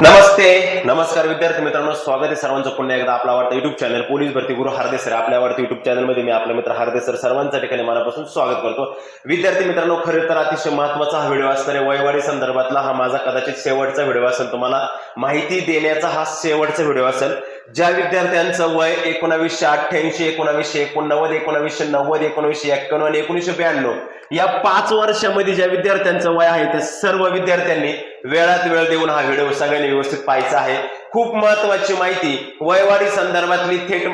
नमस्ते नमस्कार विद्यार्थी मित्रांनो स्वागत आहे सर्वांचं पुन्हा एकदा आपला आवडता युट्यूब चॅनल पोलीस भरती गुरु हार्दे सर आपल्या आवडत्या युट्यूब चॅनलमध्ये मी आपला मित्र हार्दे सर सर्वांच्या ठिकाणी मनापासून स्वागत करतो. विद्यार्थी मित्रांनो खरं तर अतिशय महत्त्वाचा हा व्हिडिओ असणार आहे. वयवाडी संदर्भातला हा माझा कदाचित शेवटचा व्हिडिओ असेल. तुम्हाला माहिती देण्याचा हा शेवटचा व्हिडिओ असेल. ज्या विद्यार्थ्यांचं वय एकोणावीसशे अठ्ठ्याऐंशी एकोणावीसशे एकोणनव्वद एकोणावीसशे नव्वद एकोणावीसशे एक्क्याण्णव आणि एकोणीसशे ब्याण्णव या पाच वर्षामध्ये ज्या विद्यार्थ्यांचं वय आहे त्या सर्व विद्यार्थ्यांनी वेळात वेळ देऊन हा व्हिडिओ सगळ्यांनी व्यवस्थित पाहायचा आहे. खूप महत्वाची माहिती वयवाडी संदर्भातली थेट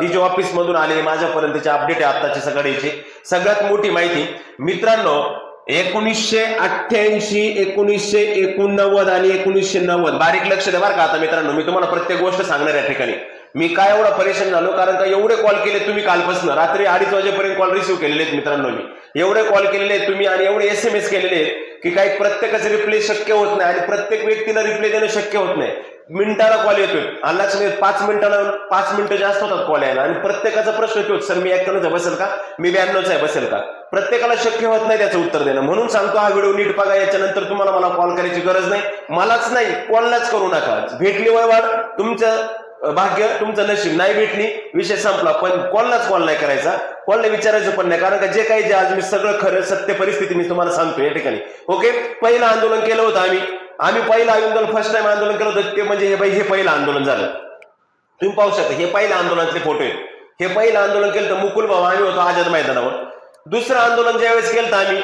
डीजे ऑफिस मधून आलेली माझ्यापर्यंतची अपडेट आहे आत्ताची सकाळीची सगळ्यात मोठी माहिती मित्रांनो एकोणीसशे अठ्ठ्याऐंशी एकोणीसशे एकोणनव्वद आणि एकोणीसशे नव्वद. बारीक लक्ष द्या बरं का आता मित्रांनो. मी तुम्हाला प्रत्येक गोष्ट सांगणार या ठिकाणी. मी काय एवढा परेशान झालो? कारण का एवढे कॉल केले तुम्ही कालपासून. रात्री अडीच वाजेपर्यंत कॉल रिसिव्ह केलेले आहेत मित्रांनो मी. एवढे कॉल केलेले आहेत तुम्ही आणि एवढे एस एम एस केलेले आहेत की काही प्रत्येकाचे रिप्ले शक्य होत नाही आणि प्रत्येक व्यक्तीला रिप्ले देणं शक्य होत नाही. मिनिटाला कॉल येतोय. आणि लक्षात पाच मिनिटाला पाच मिनिटं जास्त होतात कॉल यायला. आणि प्रत्येकाचा प्रश्न येतो सर मी एक्कनचा बसेल का? मी ब्याण्णवचा आहे बसेल का? प्रत्येकाला शक्य होत नाही त्याचं उत्तर देणं. म्हणून सांगतो हा व्हिडिओ नीट बघा याच्यानंतर तुम्हाला मला कॉल करायची गरज नाही. मलाच नाही कॉललाच करू नका. भेटली वयवाड तुमचं भाग्य तुमचं नशीब नाही भेटली विषय संपला. पण कॉललाच कॉल नाही करायचा. कॉलला विचारायचं पण नाही. कारण का जे काही जे आज मी सगळं खरं सत्य परिस्थिती मी तुम्हाला सांगतो या ठिकाणी. ओके पहिलं आंदोलन केलं होतं आम्ही. आम्ही पहिलं आंदोलन फर्स्ट टाइम आंदोलन केलं होतं ते म्हणजे हे बाई हे पहिलं आंदोलन झालं. तुम्ही पाहू शकता हे पहिलं आंदोलनातले फोटो आहेत. हे पहिलं आंदोलन केलं तर मुकुल भाऊ आम्ही होतो आझाद मैदानावर. दुसरं आंदोलन ज्यावेळेस केलं आम्ही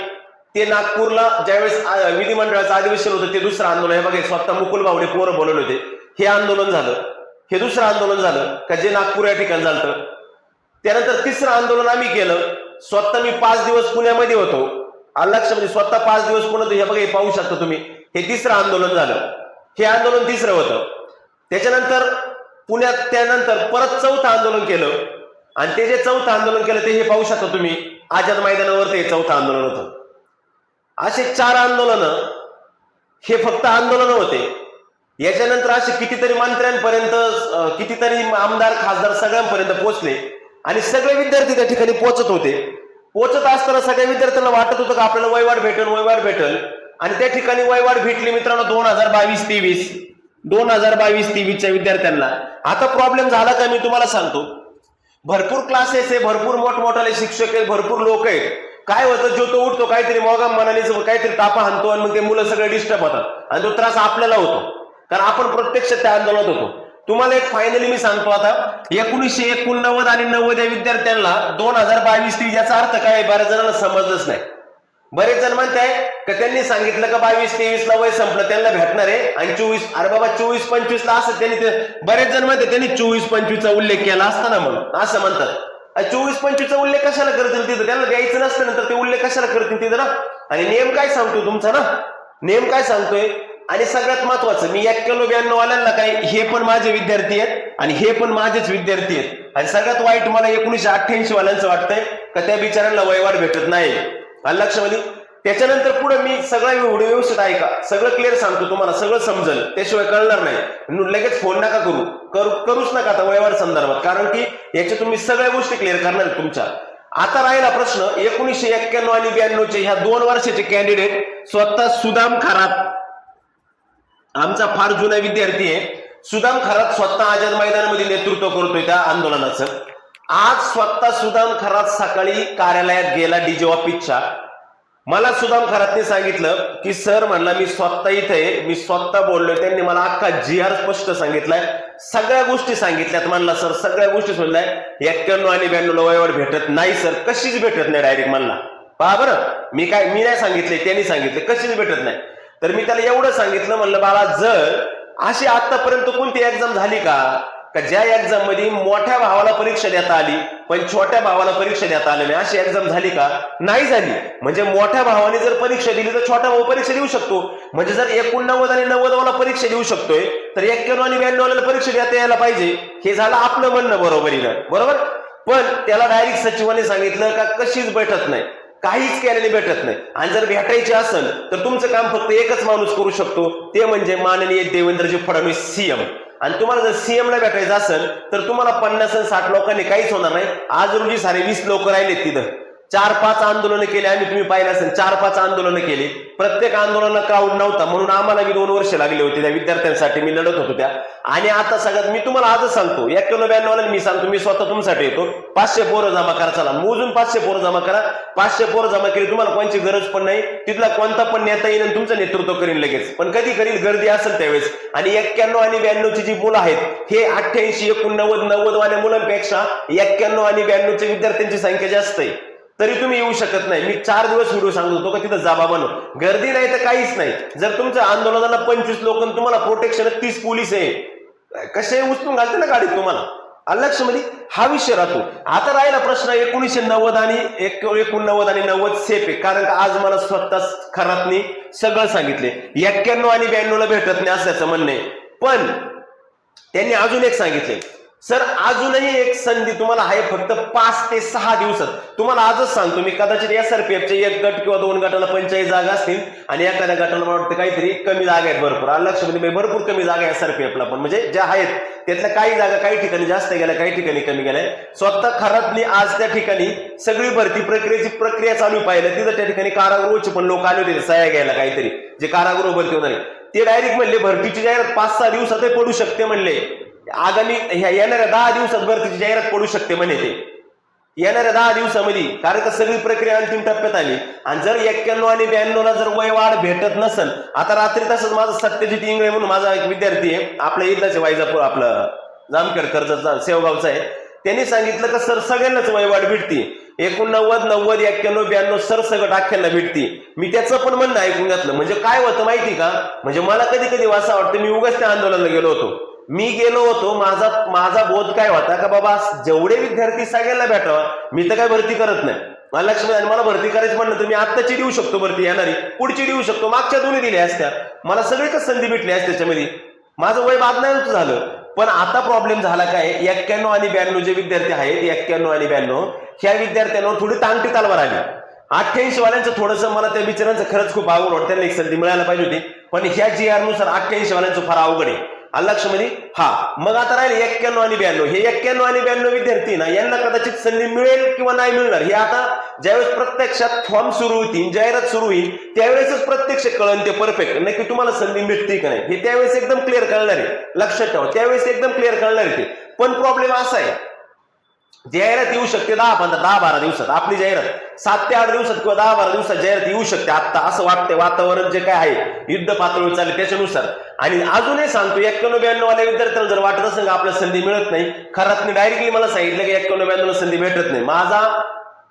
ते नागपूरला ज्यावेळेस विधिमंडळाचं अधिवेशन होतं ते दुसरं आंदोलन. हे बघा स्वतः मुकुल बावडे पोरं बोलवले होते. हे आंदोलन झालं. हे दुसरं आंदोलन झालं का जे नागपूर या ठिकाणी झालं त्यानंतर तिसरं आंदोलन आम्ही केलं. स्वतः मी पाच दिवस पुण्यामध्ये होतो. लक्ष म्हणजे स्वतः पाच दिवस पुण्यात हे बघा हे पाहू शकता तुम्ही. हे तिसरं आंदोलन झालं. हे आंदोलन तिसरं होतं. त्याच्यानंतर पुण्यात त्यानंतर परत चौथं आंदोलन केलं. आणि ते जे चौथं आंदोलन केलं ते हे पाहू शकता तुम्ही. आझाद मैदानावर ते चौथं आंदोलन होतं. असे चार आंदोलन हे फक्त आंदोलन होते. याच्यानंतर असे कितीतरी मंत्र्यांपर्यंत कितीतरी आमदार खासदार सगळ्यांपर्यंत पोहोचले. आणि सगळे विद्यार्थी त्या ठिकाणी पोहोचत होते. पोहोचत असताना सगळ्या विद्यार्थ्यांना वाटत होतं का आपल्याला वयवाढ भेटेल वयवाढ भेटेल. आणि त्या ठिकाणी वयवाढ भेटली मित्रांनो दोन हजार बावीस तेवीस. दोन हजार बावीस तेवीसच्या विद्यार्थ्यांना. आता प्रॉब्लेम झाला का मी तुम्हाला सांगतो. भरपूर क्लासेस आहे भरपूर मोठमोठाले शिक्षक आहेत भरपूर लोक आहेत. काय होतं जो तो उठतो काहीतरी मोगा मनाने काहीतरी तापा हाणतो आणि मग ते मुलं सगळे डिस्टर्ब होतात. आणि तो त्रास आपल्याला होतो. कारण आपण प्रत्यक्ष त्या आंदोलनात होतो. तुम्हाला एक फायनली मी सांगतो आता. एकोणीसशे एकोणनव्वद आणि नव्वद या विद्यार्थ्यांना दोन हजार बावीस ती याचा अर्थ काय आहे? बऱ्याच जणांना समजलंच नाही. बरेच जण म्हणताय का त्यांनी सांगितलं का बावीस तेवीस ला वय संपलं त्यांना भेटणार आहे. आणि चोवीस अरे बाबा चोवीस पंचवीस ला असं त्यांनी बरेच जण म्हणते त्यांनी चोवीस पंचवीसचा उल्लेख केला असता ना मग. असं म्हणतात. चोवीस पंचवीसचा उल्लेख कशाला करतील तिथं त्यांना द्यायचं नसतं नंतर ते उल्लेख कशाला करतील तिथं ना? आणि नेम काय सांगतोय तुमचा ना? नेम काय सांगतोय? आणि सगळ्यात महत्वाचं मी एक्क्याण्णव ब्याण्णव वाल्यांना काय हे पण माझे विद्यार्थी आहेत आणि हे पण माझेच विद्यार्थी आहेत. आणि सगळ्यात वाईट मला एकोणीशे अठ्ठ्याऐंशी वाल्यांचं वाटतंय का त्या बिचाऱ्यांना वयवाढ भेटत नाही. आणि लक्षामध्ये त्याच्यानंतर पुढे मी सगळा व्हिडिओ व्यवस्थित ऐका. सगळं क्लिअर सांगतो तुम्हाला. सगळं समजेल. त्याशिवाय कळणार नाही. लगेच फोन नका करू. करू करूच नका आता व्यवहार संदर्भात. कारण की याच्या तुम्ही सगळ्या गोष्टी क्लिअर करणार तुमच्या. आता राहिला प्रश्न एकोणीसशे एक्क्याण्णव आणि ब्याण्णवचे ह्या दोन वर्षाचे कॅन्डिडेट स्वतः सुदाम खरात. आमचा फार जुना विद्यार्थी आहे. सुदाम खरात स्वतः आझाद मैदानामध्ये नेतृत्व करतोय त्या आंदोलनाचं. आज स्वतः सुदाम खरात सकाळी कार्यालयात गेला डीजे ऑफिसच्या मला सुदाम खरातने सांगितलं की सर म्हणला मी स्वतः इथे मी स्वतः बोललो त्यांनी मला अख्खा जी आर स्पष्ट सांगितलाय. सगळ्या गोष्टी सांगितल्यात. म्हणला सर सगळ्या गोष्टी सांगितल्या एक्क्याण्णव आणि ब्याण्णव वयावर भेटत नाही सर. कशीच भेटत नाही डायरेक्ट म्हणला. पहा बरं मी काय मी नाही सांगितले त्यांनी सांगितले कशीच भेटत नाही. तर मी त्याला एवढं सांगितलं म्हणलं बाळा जर अशी आतापर्यंत कोणती एक्झाम झाली का का ज्या एक्झाममध्ये मोठ्या भावाला परीक्षा देता आली पण छोट्या भावाला परीक्षा देता आली नाही अशी एक्झाम झाली का? नाही झाली. म्हणजे मोठ्या भावाने जर परीक्षा दिली तर छोट्या भाऊ परीक्षा देऊ शकतो. म्हणजे जर एकोणनव्वद आणि नव्वद वाला परीक्षा देऊ शकतोय तर एक्क्याण्णव आणि ब्याण्णवला परीक्षा देता यायला पाहिजे. हे झालं आपलं म्हणणं बरोबरीनं. बरोबर? पण त्याला डायरेक्ट सचिवाने सांगितलं का कशीच भेटत नाही. काहीच केल्याने भेटत नाही. आणि जर भेटायचे असेल तर तुमचं काम फक्त एकच माणूस करू शकतो. ते म्हणजे माननीय देवेंद्रजी फडणवीस सीएम आणि तुम्हाला जर सीएम ला भेटायचं असेल तर तुम्हाला पन्नास आणि साठ लोकांनी काहीच होणार नाही. आज रोजी सारे वीस लोक राहिले तिथं. चार पाच आंदोलनं केली आम्ही तुम्ही पाहिलं असेल चार पाच आंदोलनं केली. प्रत्येक आंदोलनाला क्राऊड नव्हता म्हणून आम्हाला दोन वर्ष लागले होते त्या विद्यार्थ्यांसाठी मी लढत होतो त्या. आणि आता सगळ्यात मी तुम्हाला आजच सांगतो एक्क्याण्णव ब्याण्णव मी सांगतो मी स्वतः तुमच्यासाठी येतो. पाचशे पोरं जमा करा चला. मोजून पाचशे पोरं जमा करा. पाचशे पोरं जमा केली तुम्हाला कोणची गरज पण नाही. तिथला कोणता पण नेता येईल आणि तुमचं नेतृत्व करीन लगेच. पण कधी करील गर्दी असेल त्यावेळेस. आणि एक्क्याण्णव आणि ब्याण्णवची जी मुलं आहेत हे अठ्ठ्याऐंशी एकोणनव्वद नव्वद वाल्या मुलांपेक्षा एक्क्याण्णव आणि ब्याण्णवच्या विद्यार्थ्यांची संख्या जास्त आहे. तरी तुम्ही येऊ शकत नाही. मी चार दिवस व्हिडिओ सांगत होतो का तिथं जाबा बनव गर्दी नाही तर काहीच नाही. जर तुमच्या आंदोलनाला पंचवीस लोक तुम्हाला प्रोटेक्शन तीस पोलीस आहे. कसे उचलून घालते ना गाडीत तुम्हाला? लक्ष म्हणजे हा विषय राहतो. आता राहिला प्रश्न एकोणीसशे नव्वद आणि एक एकोणनव्वद आणि नव्वद सेफ आहे. कारण का आज मला स्वतः खरातनी सगळं सांगितले. एक्क्याण्णव आणि ब्याण्णवला भेटत नाही असल्याचं म्हणणं आहे. पण त्यांनी अजून एक सांगितले. सर अजूनही एक संधी तुम्हाला आहे फक्त पाच ते सहा दिवसात. तुम्हाला आजच सांगतो मी कदाचित एस आर पी एफचे एक गट किंवा दोन गटाला पंचायत जागा असतील आणि एखाद्या गटाला मला वाटतं काहीतरी कमी जागा आहेत भरपूर. आलं लक्षामध्ये भरपूर कमी जागा आहे एस आर पी एफला पण. म्हणजे ज्या आहेत त्यातल्या काही जागा काही ठिकाणी जास्त गेल्या काही ठिकाणी कमी गेल्या. स्वतः खरातली आज त्या ठिकाणी सगळी भरती प्रक्रियेची प्रक्रिया चालू पाहिलं तिथं त्या ठिकाणी कारागृहाचे पण लोक आले होते सह्या घ्यायला काहीतरी जे कारागृह भरती होणार ते डायरेक्ट म्हणले भरतीची जाहिरात पाच सहा दिवसातही पडू शकते म्हणले. आगामी ह्या येणाऱ्या दहा दिवसात भरतीची जाहिरात पडू शकते म्हणे ते. येणाऱ्या दहा दिवसामध्ये कारण का सगळी प्रक्रिया अंतिम टप्प्यात आली. आणि जर एक्क्याण्णव आणि ब्याण्णवला जर वय वाढ भेटत नसेल आता रात्री तसंच माझा सत्यजित इंगळे म्हणून माझा एक विद्यार्थी आहे आपल्या इथलाच वायजापूर आपलं जामखेड कर्जत सेवगावचा आहे. त्यांनी सांगितलं का सर सगळ्यांनाच वयवाढ भेटते. एकोणनव्वद नव्वद एक्क्याण्णव ब्याण्णव सरसगट अख्यांना भेटते. मी त्याचं पण म्हणणं ऐकून घातलं. म्हणजे काय होतं माहिती का? म्हणजे मला कधी कधी वासा वाटतं मी उगाच त्या आंदोलनाला गेलो होतो. मी गेलो होतो माझा माझा बोध काय होता का बाबा जेवढे विद्यार्थी सगळ्यांना भेटावा मी तर काय भरती करत नाही. मला लक्ष आणि मला भरती करायची म्हणलं तर मी आत्ताची देऊ शकतो भरती येणारी पुढची देऊ शकतो. मागच्या दोन्ही दिल्या असत्या. मला सगळीकच संधी भेटली असते त्याच्यामध्ये? माझं वय बाद नाही झालं. पण आता प्रॉब्लेम झाला काय? एक्क्याण्णव आणि ब्याण्णव जे विद्यार्थी आहेत एक्क्याण्णव आणि ब्याण्णव ह्या विद्यार्थ्यांवर थोडी तांगटी तालवार आली. अठ्ठ्याऐंशी वाल्यांचं थोडंसं मला त्या बिचारांचं खरंच खूप आवड वाटतं त्यांना एक संधी मिळायला पाहिजे होती. पण ह्या जी आरनुसार अठ्ठ्याऐंशी वाल्यांचं फार अवघड आहे. लक्ष म्हणे हा. मग आता राहिले एक्क्याण्णव आणि ब्याण्णव. हे एक्क्याण्णव आणि ब्याण्णव विद्यार्थी ना यांना कदाचित संधी मिळेल किंवा नाही मिळणार. हे आता ज्यावेळेस प्रत्यक्षात फॉर्म सुरू होतील जाहिरात सुरू होईल त्यावेळेसच प्रत्यक्ष कळण ते परफेक्ट नाही की तुम्हाला संधी मिळते का नाही? हे त्यावेळेस एकदम क्लिअर कळणार आहे. लक्षात ठेवा त्यावेळेस एकदम क्लिअर कळणार आहे ते. पण प्रॉब्लेम असा आहे जाहिरात येऊ शकते दहा पंधरा दहा बारा दिवसात. आपली जाहिरात. सात ते आठ दिवसात किंवा दहा बारा दिवसात जाहिरात येऊ शकते. आत्ता असं वाटतंय वातावरण जे काय आहे युद्ध पातळीवर चालले त्याच्यानुसार. आणि अजूनही सांगतो एक्क्याण्णव ब्याण्णव वाल्या विद्यार्थ्याला जर वाटत असेल आपल्याला संधी मिळत नाही खरात डायरेक्टली मला सांगितलं की एक्क्याण्णव ब्याण्णव संधी भेटत नाही. माझा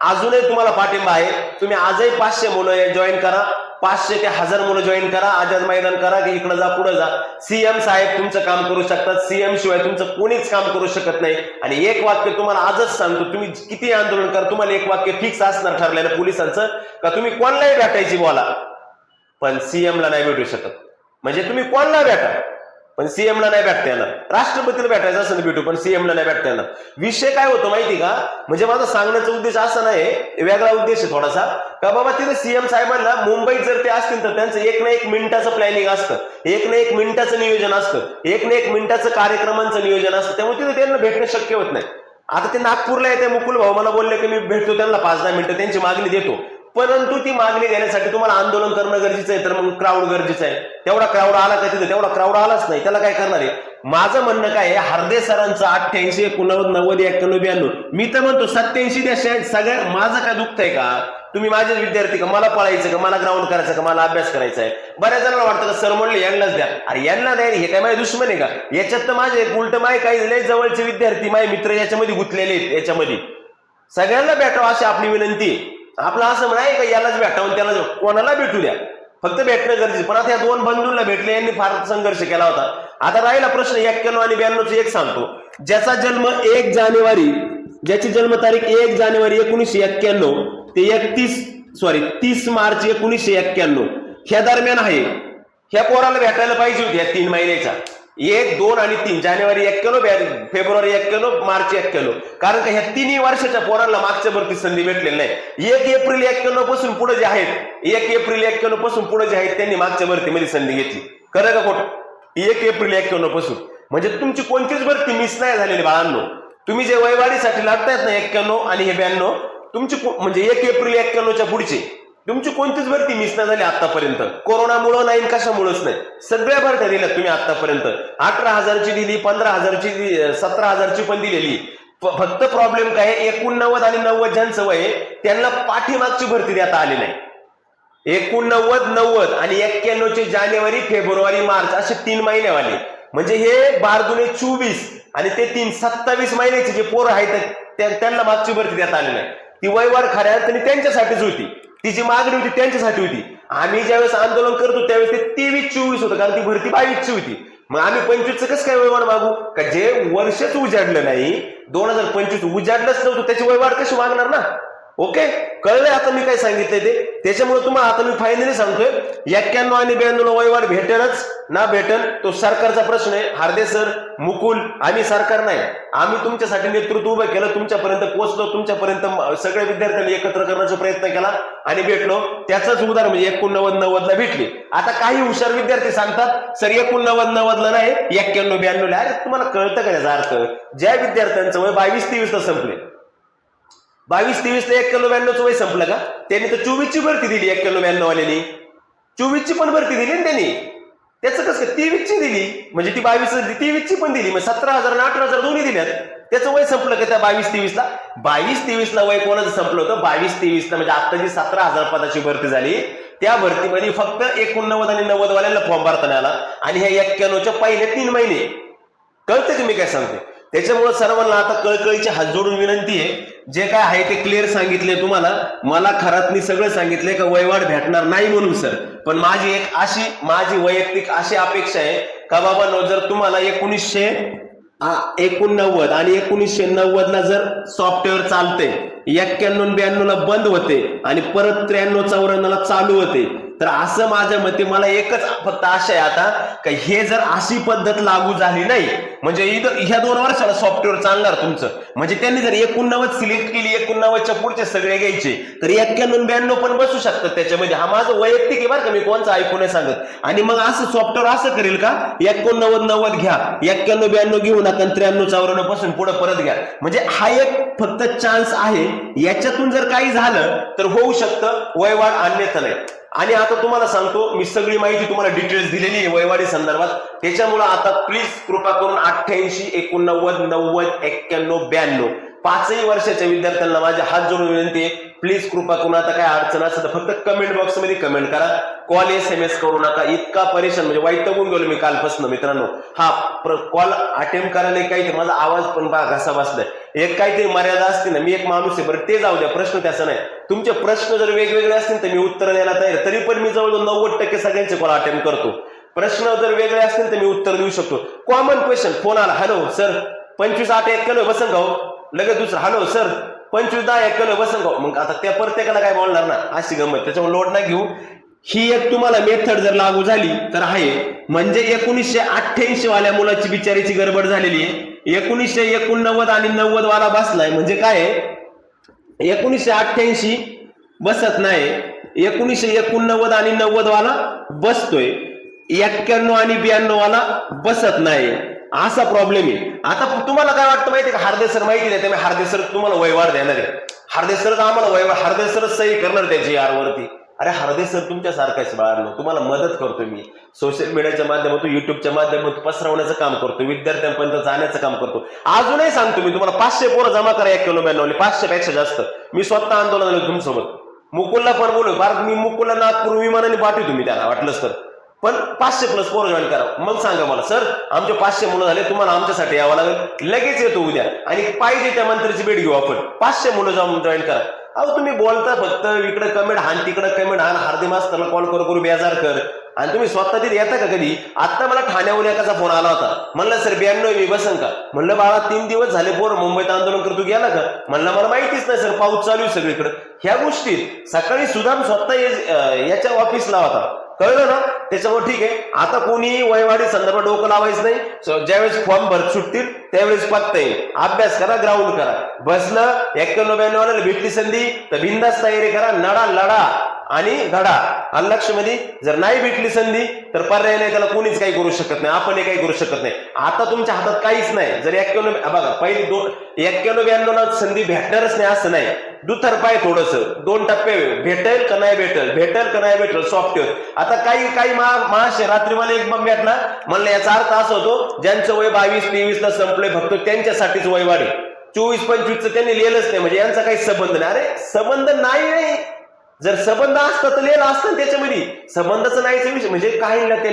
अजूनही तुम्हाला पाठिंबा आहे. तुम्ही आजही पाचशे मुलं जॉईन करा. पाचशे ते हजार मुलं जॉईन करा. आजाद मैदान करा की इकडे जा पुढे जा. सीएम साहेब तुमचं काम करू शकतात. सीएम शिवाय तुमचं कोणीच काम करू शकत नाही. आणि एक वाक्य तुम्हाला आजच सांगतो. तुम्ही किती आंदोलन करा तुम्हाला एक वाक्य फिक्स असणार ठरलेलं पोलिसांचं. का तुम्ही कोणालाही भेटायची बोला. पण सीएमला नाही भेटू शकत. म्हणजे तुम्ही कोणाला भेटा. पण सीएमला नाही भेटता येणार. राष्ट्रपतीला भेटायचं असं भेटू पण सीएमला नाही भेटता येणार. विषय काय होतो माहिती का? म्हणजे माझा सांगण्याचा उद्देश असा नाही वेगळा उद्देश आहे थोडासा. का बाबा तिथे सीएम साहेबांना मुंबईत जर ते असतील तर त्यांचं एक ना एक मिनिटाचं प्लॅनिंग असतं. एक ना एक मिनिटाचं नियोजन असतं. एक ना एक मिनिटाचं कार्यक्रमांचं नियोजन असतं. त्यामुळे तिथे त्यांना भेटणं शक्य होत नाही. आता ते नागपूरला येते मुकुल भाऊ मला बोलले की मी भेटतो त्यांना पाच दहा मिनिटं त्यांची मागणी देतो. परंतु ती मागणी देण्यासाठी तुम्हाला आंदोलन करणं गरजेचं आहे तर मग क्राऊड गरजेचं आहे. तेवढा क्राऊड आला का तिथे? तेवढा क्राऊड आलाच नाही. त्याला काय करणार आहे? माझं म्हणणं काय आहे? हार्दे सरांचं अठ्ठ्याऐंशी एकोणनव्वद नव्वद एक्क्याण्णव ब्याण्णव. मी तर म्हणतो सत्याऐंशी त्या सगळ्या माझं काय दुखत आहे का? तुम्ही माझे विद्यार्थी का? मला पळायचं का? मला ग्राउंड करायचं का? मला अभ्यास करायचा आहे. बऱ्याच जणांना वाटतं का सर म्हणले यांनाच द्या. अरे यांना द्या हे काय माझे दुश्मन आहे का? याच्यात तर माझे उलट माय काही लय जवळचे विद्यार्थी माझे मित्र याच्यामध्ये गुंतलेले आहेत याच्यामध्ये. सगळ्यांना भेटावं अशी आपली विनंती आहे. आपलं असं म्हणाय का यालाच भेटावं त्याला कोणाला भेटू द्या? फक्त भेटणं गरजेचं. पण आता या दोन बंधूंना भेटले यांनी फार संघर्ष केला होता. आता राहिला प्रश्न एक्क्याण्णव आणि ब्याण्णवच एक सांगतो. ज्याचा जन्म एक जानेवारी ज्याची जन्मतारीख एक जानेवारी एकोणीसशे एक्क्याण्णव ते एकतीस सॉरी तीस मार्च एकोणीसशे एक्क्याण्णव. ह्या दरम्यान आहे. ह्या पोराला भेटायला पाहिजे होती या तीन महिन्याच्या. एक दोन आणि तीन. जानेवारी एक केलो फेब्रुवारी एक्क्याण्णव मार्च एक्क्याण्णव कारण का ह्या तिन्ही वर्षाच्या पोरांना मागच्या भरती संधी भेटलेली नाही. एक एप्रिल एक्क्याण्णवपासून पुढे जे आहेत एक एप्रिल एक्क्याण्णवपासून पुढे जे आहेत त्यांनी मागच्या भरतीमध्ये संधी घेतली. खरं का खोट? एक एप्रिल एक्क्याण्णवपासून म्हणजे तुमची कोणतीच भरती मिस नाही झालेली बाळांनो. तुम्ही जे वयवाढीसाठी लागतायत ना एक्क्याण्णव आणि हे ब्याण्णव तुमची म्हणजे एक एप्रिल एक्क्याण्णवच्या पुढचे. तुमची कोणतीच भरती मिस नाही झाली आतापर्यंत कोरोनामुळं नाही आणि कशामुळेच नाही. सगळ्या भरत्या दिल्यात तुम्ही आतापर्यंत अठरा हजारची दिली पंधरा हजारची सतरा हजारची पण दिलेली. फक्त प्रॉब्लेम काय एकोणनव्वद आणि नव्वद ज्यांचं वय त्यांना पाठीमागची भरती देता आली नाही. एकोणनव्वद नव्वद आणि एक्क्याण्णवचे जानेवारी फेब्रुवारी मार्च असे तीन महिनेवाले म्हणजे हे बारदुने चोवीस आणि ते तीन सत्तावीस महिन्याचे जे पोरं आहेत त्यांना मागची भरती देता आली नाही. ती वयवार खऱ्या अर्थाने त्यांच्यासाठीच होती. ती जी मागणी होती त्यांच्यासाठी होती. आम्ही ज्यावेळेस आंदोलन करतो त्यावेळेस ते तेवीस चोवीस होतं कारण ती भरती बावीसची होती. मग आम्ही पंचवीसचं कसं काय व्यवहार मागू? का जे वर्षच उजाडलं नाही दोन हजार पंचवीस उजाडलंच नव्हतं त्याची व्यवहार कशी मागणार ना? ओके? कळलंय? आता मी काय सांगितलंय ते? त्याच्यामुळे तुम्हाला आता मी फायनली सांगतोय एक्क्याण्णव आणि ब्याण्णव वयवार भेटेलच. ना भेटल? तो सरकारचा प्रश्न आहे. हार्दे सर मुकुल आम्ही सरकार नाही. आम्ही तुमच्यासाठी नेतृत्व उभं केलं तुमच्यापर्यंत पोहोचलो तुमच्यापर्यंत सगळ्या विद्यार्थ्यांनी एकत्र करण्याचा प्रयत्न केला आणि भेटलो. त्याचंच उदाहरण म्हणजे एकोणनव्वद नव्वदला भेटली. आता काही हुशार विद्यार्थी सांगतात सर एकोणनव्वद नव्वदला नाही एक्क्याण्णव ब्याण्णवला. अरे तुम्हाला कळतं का याचा अर्थ? ज्या विद्यार्थ्यांचं वय बावीस तेवीसला संपले बावीस तेवीस ला एक्क्याण्णव ब्याण्णवचं वय संपलं का? त्यांनी तर चोवीसची भरती दिली एक्क्याण्णव ब्याण्णव वाल्यानी. चोवीसची पण भरती दिली ना त्यांनी. त्याचं कसं काय तेवीसची दिली. म्हणजे ती बावीस तेवीसची पण दिली. मग सतरा हजार आणि अठरा हजार दोन्ही दिल्यात. त्याचं वय संपलं का त्या बावीस तेवीसला? बावीस तेवीसला वय कोणाचं संपलं होतं? बावीस तेवीसला. म्हणजे आता जी सतरा हजार पदाची भरती झाली त्या भरतीमध्ये फक्त एकोणनव्वद आणि नव्वद वाल्याला फॉर्म भरताना आला. आणि ह्या एक्क्याण्णवच्या पहिले तीन महिने. कळतं की मी काय सांगते त्याच्यामुळे सर्वांना आता कळकळीची हात जोडून विनंती आहे. जे काय आहे ते क्लिअर सांगितले तुम्हाला. मला खरातनी सगळं सांगितले का वयवाढ भेटणार नाही म्हणून सर पण माझी एक अशी माझी वैयक्तिक अशी अपेक्षा आहे का बाबा जर तुम्हाला एकोणीसशे एकोणनव्वद आणि एकोणीसशे नव्वद ला जर सॉफ्टवेअर चालते एक्क्याण्णव ब्याण्णव ला बंद होते आणि परत त्र्याण्णव चौऱ्याण्णव ला चालू होते तर असं माझ्या मते मला एकच फक्त आशा आहे आता का हे जर अशी पद्धत लागू झाली नाही म्हणजे इथं ह्या दोन वर्षाला सॉफ्टवेअर चालणार तुमचं. म्हणजे त्यांनी जर एकोणनव्वद सिलेक्ट केली एकोणनव्वदच्या पुढचे सगळे घ्यायचे तर एक्क्याण्णव ब्याण्णव पण बसू शकतात त्याच्यामध्ये. हा माझं वैयक्तिक आहे बरं का मी कोणचं ऐकू नाही सांगत. आणि मग असं सॉफ्टवेअर असं करेल का? एकोणनव्वद नव्वद घ्या. एक्क्याण्णव ब्याण्णव घेऊ नका त्र्याण्णव चौऱ्याण्णवपासून पुढे परत घ्या. म्हणजे हा एक फक्त चान्स आहे. याच्यातून जर काही झालं तर होऊ शकतं वयवाढ अन्यथा नाही. आणि आता तुम्हाला सांगतो मी सगळी माहिती तुम्हाला डिटेल्स दिलेली आहे वयवाढी संदर्भात. त्याच्यामुळे आता प्लीज कृपा करून अठ्ठ्याऐंशी एकोणनव्वद नव्वद एक्क्याण्णव ब्याण्णव पाचही वर्षाच्या विद्यार्थ्यांना माझे हात जोडून विनंती आहे प्लीज कृपा करून आता काय अडचण असेल तर फक्त कमेंट बॉक्समध्ये कमेंट करा. कॉल एस एम एस करू नका. इतका परेशान म्हणजे वैतगून गेलो मी कालपासून मित्रांनो. हा कॉल अटेम्प्ट करायला काही माझा आवाज पण बा घसा बसलाय. एक काहीतरी मर्यादा असते ना मी एक माणूस आहे बरं ते जाऊ द्या प्रश्न त्याचा नाही. तुमचे प्रश्न जर वेगवेगळे असतील तर मी उत्तर द्यायला तयार तरी पण मी जवळजवळ नव्वद टक्के सगळ्यांचे कॉल अटेम्प्ट करतो. प्रश्न जर वेगळे असतील तर मी उत्तर देऊ शकतो. कॉमन क्वेश्चन फोन आला. हॅलो सर पंचवीस आठ एक केलो बसंत भाऊ. लगेच दुसरं हॅलो सर पंचवीस दहा एकल किलो बसन गाव मग आता त्या प्रत्येकाला काय बोलणार ना? अशी गंमत. त्याच्यामुळे लोड ना घेऊ. ही एक तुम्हाला मेथड जर लागू झाली तर आहे. म्हणजे एकोणीसशे अठ्ठ्याऐंशी वाल्या मुलाची बिचारीची गडबड झालेली आहे. एकोणीसशे एकोणनव्वद आणि नव्वद वाला बसलाय. म्हणजे काय एकोणीसशे अठ्ठ्याऐंशी बसत नाही. एकोणीसशे एकोणनव्वद आणि नव्वद वाला बसतोय. एक्क्याण्णव आणि ब्याण्णव वाला बसत नाही. असा प्रॉब्लेम आहे. आता तुम्हाला काय वाटतं माहिती का? हार्दे सर माहिती नाही त्यामुळे हार्दे सर तुम्हाला व्यवहार देणार आहे. हार्दे सर आम्हाला व्यवहार हार्दे सरच सही करणार त्याची यार वरती. अरे हार्दे सर तुमच्या सारखाच बाळांनो. तुम्हाला मदत करतो मी. सोशल मीडियाच्या माध्यमातून युट्यूबच्या माध्यमातून पसरवण्याचं काम करतो विद्यार्थ्यांपर्यंत जाण्याचं काम करतो अजूनही सांगतो मी तुम्हाला पाचशे पोरं जमा करा एक किलो मॅनवले पाचशे पेक्षा जास्त. मी स्वतः आंदोलन आलो तुमच्यासोबत मुकुलला पण बोलू फार मी मुकुलला नागपूर विमानाने पाठवतो मी त्याला. वाटलंच तर. पण पाचशे प्लस पोरं जॉईन करा. मग सांगा मला सर आमचे पाचशे मुलं झाले तुम्हाला आमच्यासाठी यावं लागेल. लगेच येतो उद्या. आणि पाहिजे त्या मंत्र्याची भेट घेऊ आपण. पाचशे मुलं जाऊन जॉईन करा. अहो तुम्ही बोलता फक्त इकडं कमेंट हान तिकडं कमेंट हान. हार्दी मास्तरला कॉल करू करू बेजार कर. आणि तुम्ही स्वतः तिथे येता का कधी? आता मला ठाण्याहून एकाचा फोन आला होता. म्हणलं सर ब्याण्णव मी बसन का? म्हणलं बाळा तीन दिवस झाले पोर मुंबईत आंदोलन करतो गेला का? म्हणलं मला माहितीच नाही सर पाऊस चालू आहे सगळीकडे. ह्या गोष्टीत सकाळी सुद्धा स्वतः याच्या ऑफिसला होता. कळलं ना? त्याच्यामुळे ठीक आहे. आता कोणी वयवाडी संदर्भात डोकं लावायचं नाही. ज्यावेळेस फॉर्म भरत सुटतील त्यावेळेस पत्ता. येईल अभ्यास करा ग्राउंड करा. बसलं एक्क्याण्णव ब्याण्णव भेटली संधी तर बिंदास तयारी करा नडा लढा. आणि घडा. अनलक्षमध्ये जर नाही भेटली संधी तर पर्याय नाही त्याला कोणीच काही करू शकत नाही. आपण काही करू शकत नाही. आता तुमच्या हातात काहीच नाही. जर एक्क्याण्णव बघा पहिली दोन एक्क्याण्णव ब्याण्णव संधी भेटणारच नाही असं नाही. दुथर पाय थोडस. दोन टप्पे भेटेल का नाही भेटेल? भेटेल का नाही भेटेल? सॉफ्टवेअर आता काही काही महाशय रात्री मला एक बम भेटला. म्हणलं याचा अर्थ असा होतो ज्यांचं वय बावीस तेवीस ला संपलंय फक्त त्यांच्यासाठीच वैवारी. चोवीस पंचवीसचं त्यांनी लिहिलंच नाही म्हणजे यांचा काही संबंध नाही. अरे संबंध नाही नाही जर संबंध असता तर लिहिलं असतं ना त्याच्यामध्ये. संबंधाचं नाहीचा विषय म्हणजे काहींना ते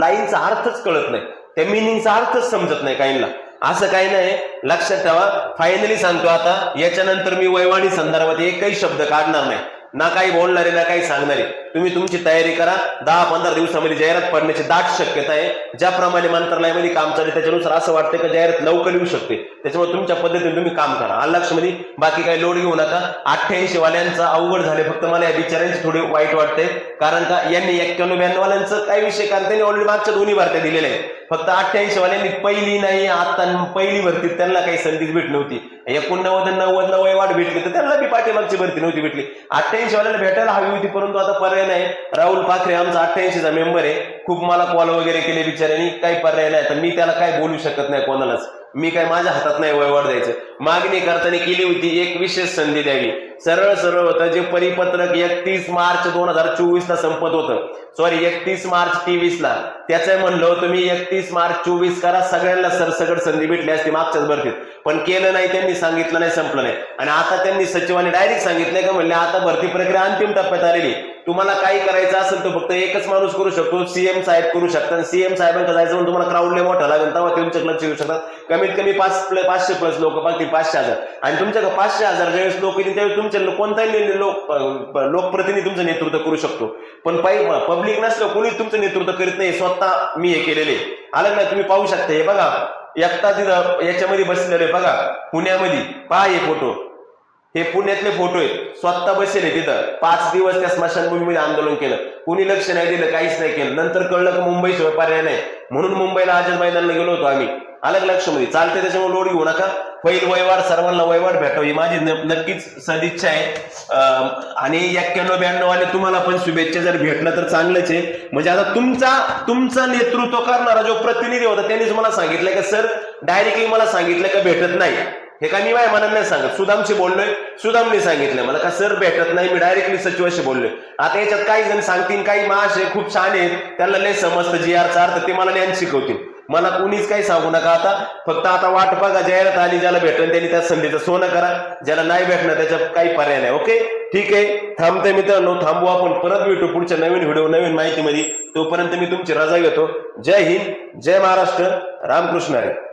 लाईनचा अर्थच कळत नाही. त्या मिनिंगचा अर्थच समजत नाही काहींना. असं काही नाही. लक्षात ठेवा. फायनली सांगतो आता याच्यानंतर मी वैवाणी संदर्भात एकही शब्द काढणार नाही. ना काही बोलणारे ना काही सांगणारे. तुम्ही तुमची तयारी करा. दहा पंधरा दिवसामध्ये जाहिरात पडण्याची दाट शक्यता आहे. ज्याप्रमाणे मंत्रालयामध्ये काम चालू त्याच्यानुसार असं वाटतं की जाहिरात लवकर येऊ शकते. त्याच्यामुळे तुमच्या पद्धतीने तुम्ही काम करा. आलं लक्षमध्ये? बाकी काही लोड घेऊ नका. अठ्ठ्याऐंशी वाल्यांचा अवघड झाले. फक्त मला या बिचाऱ्यांचे थोडे वाईट वाटते. कारण का? यांनी एक्क्याण्णव ब्याण्णव वाल्यांचं काही विषय? कारण त्यांनी ऑलरेडी मागच्या दोन्ही भरत्या दिलेल्या आहेत. फक्त अठ्ठ्याऐंशी वाल्यांनी पहिली नाही आता पहिली भरती. त्यांना काही संधीच भेट नव्हती. एकोणनव्वद नव्वदला वय वाढ भेटली तर त्यांना बी पाठीमागची भरती नव्हती भेटली. अठ्ठ्याऐंशी वाल्याला भेटायला हवी होती परंतु आता पर्याय नाही. राहुल पाखरे आमचा अठ्ठ्याऐंशीचा मेंबर आहे. खूप मला कॉल वगैरे केले बिचाऱ्यांनी. काही पर्याय नाही. तर मी त्याला काय बोलू शकत नाही कोणालाच. मी काय माझ्या हातात नाही वयवाढ द्यायचं. मागणी करताना केली होती एक विशेष संधी द्यावी. सरळ सरळ होतं जे परिपत्रक एकतीस मार्च दोन हजार चोवीस ला संपत होतं. सॉरी एकतीस मार्च तेवीस ला त्याचं म्हणलं होतं मी एकतीस मार्च चोवीस करा सगळ्यांना सरसकट संधी भेटली असती मागच्याच भरतीत. पण केलं नाही त्यांनी सांगितलं नाही संपलं नाही. आणि आता त्यांनी सचिवांनी डायरेक्ट सांगितलंय का म्हणले आता भरती प्रक्रिया अंतिम टप्प्यात आलेली तुम्हाला काही करायचं असेल तर फक्त एकच माणूस करू शकतो. सीएम साहेब करू शकतात. सीएम साहेबांकडे जायचं म्हणून तुम्हाला क्राऊड मोठा लागेल. तेव्हा ते तुमच्या लक्ष येऊ शकतात. कमीत कमी पाच पाचशे प्लस लोक पाहतील पाचशे हजार. आणि तुमच्या पाचशे हजार ज्यावेळेस लोक येतील त्यावेळेस तुमच्या कोणताही लोक लोकप्रतिनिधी तुमचं नेतृत्व करू शकतो. पण पब्लिक नसलं कोणीच तुमचं नेतृत्व करीत नाही. स्वतः मी हे केलेले आलं ना तुम्ही पाहू शकता. हे बघा. एकता तिथं याच्यामध्ये बसलेले बघा. पुण्यामध्ये. पहा हे फोटो हे पुण्यातले फोटो आहेत. स्वतः बसले तिथं. पाच दिवस त्या स्मशानभूमीमध्ये आंदोलन केलं. कुणी लक्ष नाही दिलं काहीच नाही केलं. नंतर कळलं की मुंबई शिवाय पर्याय नाही. म्हणून मुंबईला आझाद मैदानला गेलो होतो आम्ही. अलग लक्षमध्ये. चालते त्याच्यामुळे लोड घेऊ नका. पहिल वयवाड सर्वांना वयवाड भेटावं. ही माझी नक्कीच सदिच्छा आहे. आणि एक्क्याण्णव ब्याण्णव आणि तुम्हाला पण शुभेच्छा. जर भेटलं तर चांगलंच आहे. म्हणजे आता तुमचा तुमचा नेतृत्व करणारा जो प्रतिनिधी होता त्यांनीच मला सांगितलं की सर डायरेक्टली मला सांगितलं का भेटत नाही. हे का मी माझ्या मनात नाही सांगत? सुदामशी बोललोय सुदामने सांगितलं मला का सर भेटत नाही मी डायरेक्टली सचिवाशी बोललोय. आता याच्यात काही जण सांगतील काही महाशय खूप छान आहेत त्यांना लय समजतं जी आरचा अर्थ ते मला ज्ञान शिकवतील. मला कुणीच काही सांगू नका आता फक्त आता वाट बघा जाहिरात आली ज्याला भेटेल त्यांनी त्या संधीचं सोनं करा ज्याला नाही भेटणार त्याच्यात काही पर्याय नाही ओके? ठीक आहे? थांबते मित्रांनो थांबू आपण परत भेटू पुढच्या नवीन व्हिडिओ नवीन माहितीमध्ये. तोपर्यंत मी तुमची रजा घेतो. जय हिंद जय महाराष्ट्र रामकृष्ण हरी.